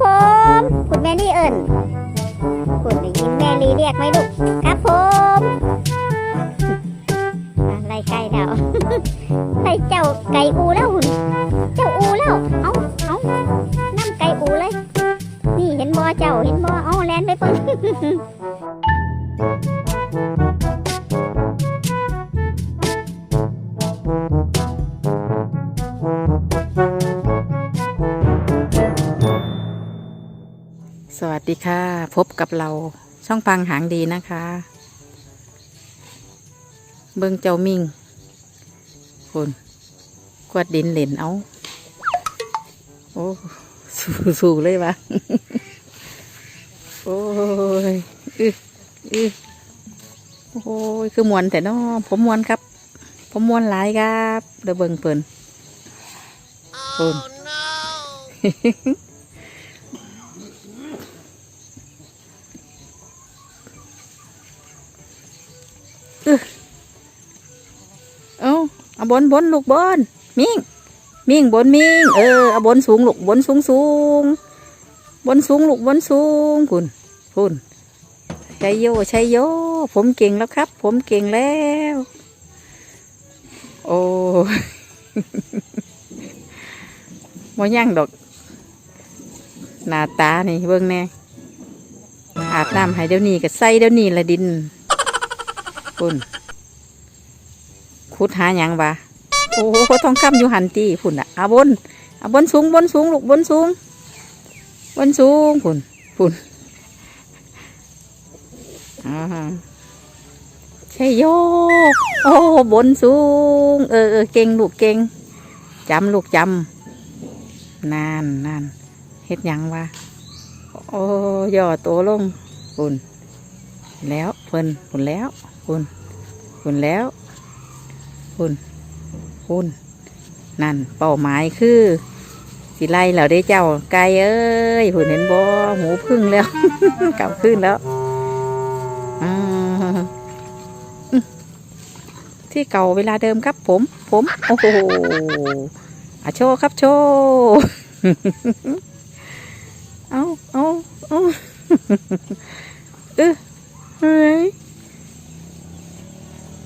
ผม คุณแม่ลี่เอิญคุณได้ยินแม่ลี่เรียกไหมลูกครับผมอะไล่ไก่แล้วไล่เจ้าไก่อูแล้วหุ่น เจ้าอูแล้ว เอาเอานั่งไก่อูเลย นี่เห็นบ่อเจ้าเห็นบ่เอาแลนไปเพิ่ง ดีค่ะ พบกับเราช่องปังหางดีนะคะ เบิงเจ้ามิงคนกวาดดินเหรนเอา โอ้ สู้สู้เลยวะโอ้ยอึอึโอ้ย คือมวนแต่เนอผมมวนครับ ผมมวนหลายครับเดี๋ยวเบิงเปิ่นเปิ่นเอ เอาบนบนลูกบนมิงมิงบนมิงเออเอาบนสูงลูกบนสูงสูงบนสูงลูกบนสูงคุณคุณใชัยโยใชัยโย ผมเก่งแล้วครับ ผมเก่งแล้ว โอ้บ่ย่างดอกหน้าตานี่เบิ่งแน่อาบน้ำให้เดี๋ยวนี้ก็ใส่เดี๋ยวนี้ละดินคุณ ขุดหาหยังวะโอ้โหทองคำอยู่หันตีพุ่นอะอาบนอาบนสูงบนสูงลูกบนสูง บนสูงพุ่นพุ่นอ่าใช่โยโอ้บนสูง เออเออเก่งลูกเก่งจำลูกจำนานนานเฮ็ดหยังวะโอ้ย่อตัวลงพุ่นแล้วเพิ่นพุ่นแล้วพุ่นพุ่นแล้ว คุณคุณนั่นเป้าหมายคือ สิไล่เราได้เจ้าไก่เอ้ยผุนเห็นบ่หูพึ่งแล้ว กลับขึ้นแล้วที่เก่าเวลาเดิมครับ ผม ผม โอ้โหอะโชครับโชเอาเอาเอาเออเฮ้ย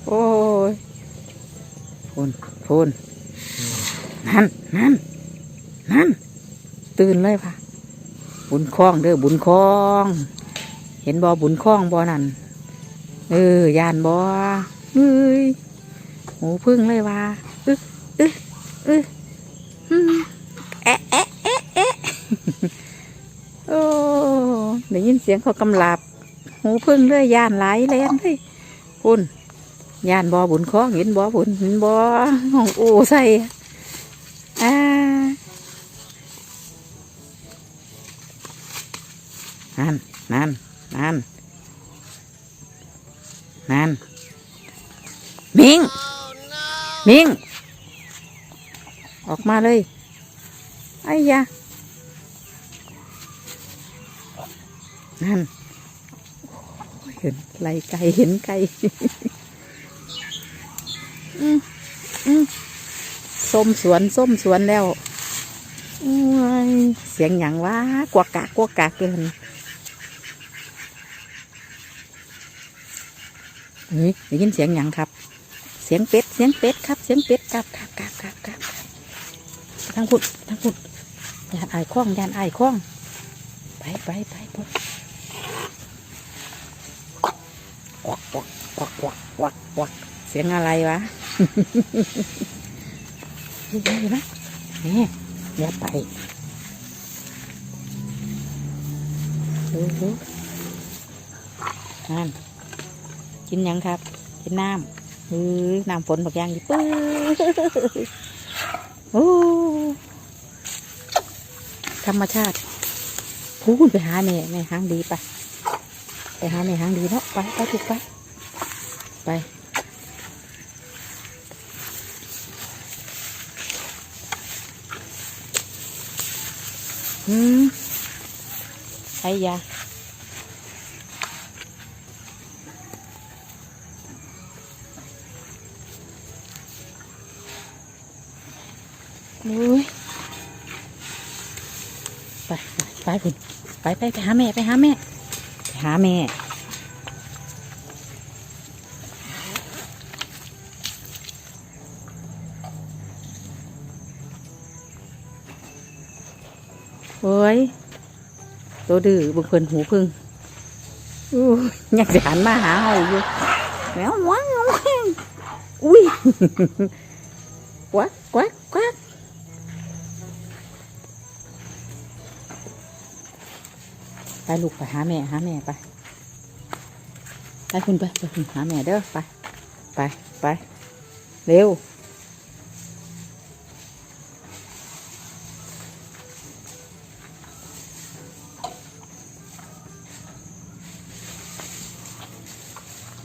โอ้ย พูนพูนนั่นนั่นนั่นตื่นเลยปะบุญคล้องเด้อบุญคล้อง เห็นบอบุญคล้องบอนั่นเออยานบอเอ้ยหมูพึ่งเลยว่าอึ๊อึอึอืมแอะแอะแอะแอะโอ้ได้ยินเสียงเขากำลับ หูพึ่งเลยยานไหลแลนเลยคุณ ย่านบอบุญคล้องเห็นบอบุญเห็นบอห้องอูใส่อ่านั่นนั่นนั่นนั่นมิงมิงออกมาเลยไอ้ยานั่นเห็นไล่ไก่เห็นไก่ ส้มสวนส้มสวนแล้วเสียงอย่งว่ากวักกากกวักกากเกินเฮ้ยได้ยินเสียงอย่งครับ เสียงเป็ด เสียงเป็ดครับ เสียงเป็ดกับกับกับกับกับทางพุดทางพุดยานไอายคล้องยานไอายคล้อง ไปไปไปพุดกวักกวักกวักกวักกวักกวักเสียงอะไรวะ เห็นไหมนี่อย่าไปโอ้โหนั่นกินยังครับกินน้ำเออน้ำฝนบักยางดิปื้อโอ้ธรรมชาติพูดไปหาเนี่ยในห้างดีไปไปหาในห้างดีเนาะไปไปถูกไปไป อืมไอ้ยาอุ้ยไปไปไปคุณไปไปไปหาแม่ ไปหาแม่ ไปหาแม่ โอ้ยตัวดื้อบุคคลหูพึ่งอู้ยากจะหันมาหาเฮาอยู่แมวว้าวอุ้ยกวักกวักกวักไปลูกไปหาแม่หาแม่ไปไปคุณไปไปคุณหาแม่เด้อไปไปไปเร็ว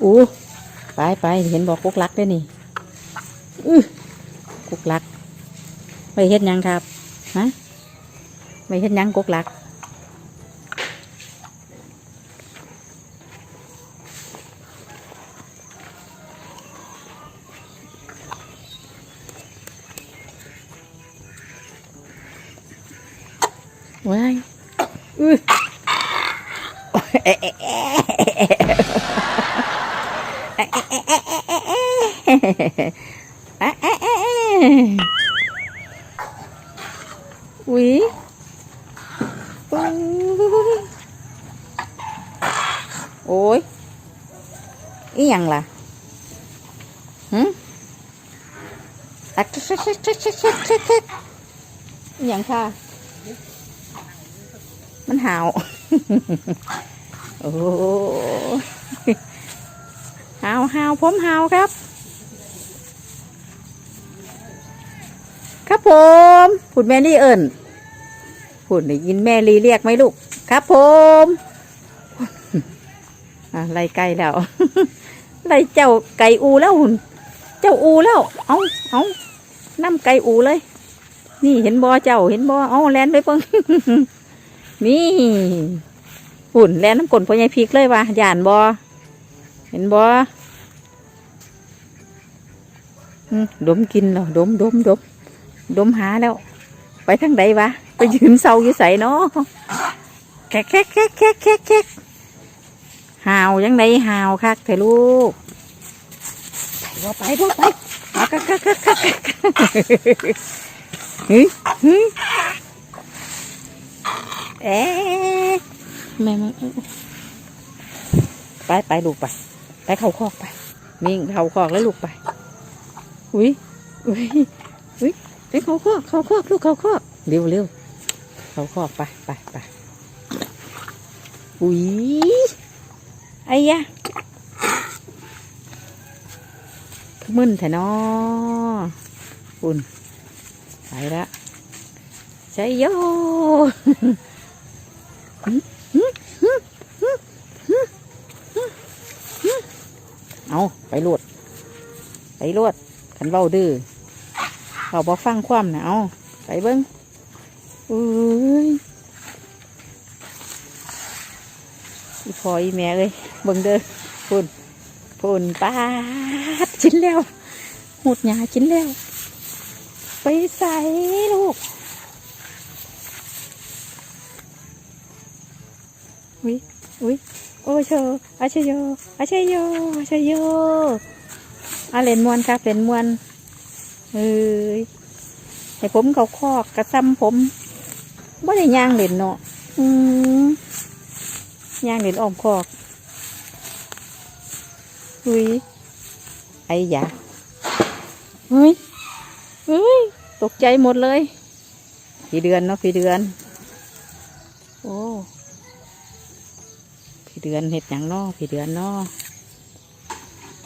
อู้ไปไปเห็นบอกกุกลักได้นี่อื้อกุกลักไม่เห็นยังครับฮะไม่เห็นยังกุกลักว้ายอื้อเอ๊ะเอ๊ะเอ๊ะ เอ๊ะเอ๊ะเอ๊ะเอ๊ะ อุ๊ยอุ๊ยโอ้ยอีหยังล่ะหืมอะเช็ดเช็ดเช็ดเช็ดเช็ดเช็ดเช็ดอีหยังค่ะมันหาวผมหาวครับ ครับผมพูดแม่ลี่เอิญพูดได้ยินแม่ลีเรียกไหมลูก ครับผมอะไล่ไก่แล้วไล่เจ้าไก่อูแล้วหุ่นเจ้าอูแล้ว เอาเอาน้ำไก่อูเลย นี่เห็นบอเจ้าเห็นบอเอาแลนไปเพิ่งนี่หุ่นแลนน้ำกลนพ่อใหญ่พริกเลยว่ะย่านบอเห็นบอ ดมกินแล้วดมดมดมดมหาแล้ว ไปทางใดวะ ไปยืนเศร้าอยู่ใส่เนาะแคกแคกแคกแคกแคกแคกหาวยังไงหาวคักเถอะลูกไปบ่ไปบ่ไปเอาคักคักคักคักเฮ้ยเฮ้ยเอ๊ะแม่ไปไปลูกไป ไปเข้าคอกไปนิ่งเข้าคอกแล้วลูกไป อุ้ยอุ้ยอุ้ยไปเขาคอกเขาคอกลูกเขาคอกเร็วเร็วเขาคอกไปไปไปอุ้ยไอ้ยะมึนแท้นออุ่นไปละใช่โยเอาไปรวดไปรวด ขันเบาดื้อเขาบอฟังความนะเอาไปเบิ้งอุ้ยอีพออีแม่เลยเบิ้งเด้อพุ่นพุ่นปาดกินแล้วหูดหยากินแล้ว ไปใส่ลูกอุ้ยอุ้ยโอ้เชออาชโยอาชโยอาชโย อาเล่นมวนครับเล่นมวนเอ้ยให้ผมเขาคอกกระซ้ำผมบ่ได้ย่างเล่นเนาะอืมย่างเล่นอ้อมคอกอุ้ยไอ้ยาเฮ้ยเฮ้ยตกใจหมดเลยพี่เดือนเนาะพี่เดือน โอ้พี่เดือนเห็ดหยังนอพี่เดือนนอ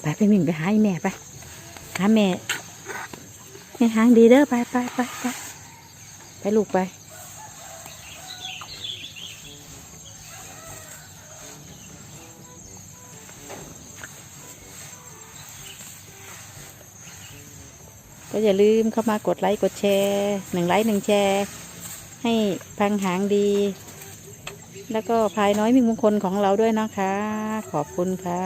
ไปไปมิ่งไปหาแม่ไปหาแม่แม่หางดีเด้อไปไปไปไปไปลูกไปก็อย่าลืมเข้ามากดไลค์กดแชร์หนึ่งไลค์หนึ่งแชร์ ให้พังหางดี แล้วก็พายน้อยมีมงคลของเราด้วยนะคะ ขอบคุณค่ะ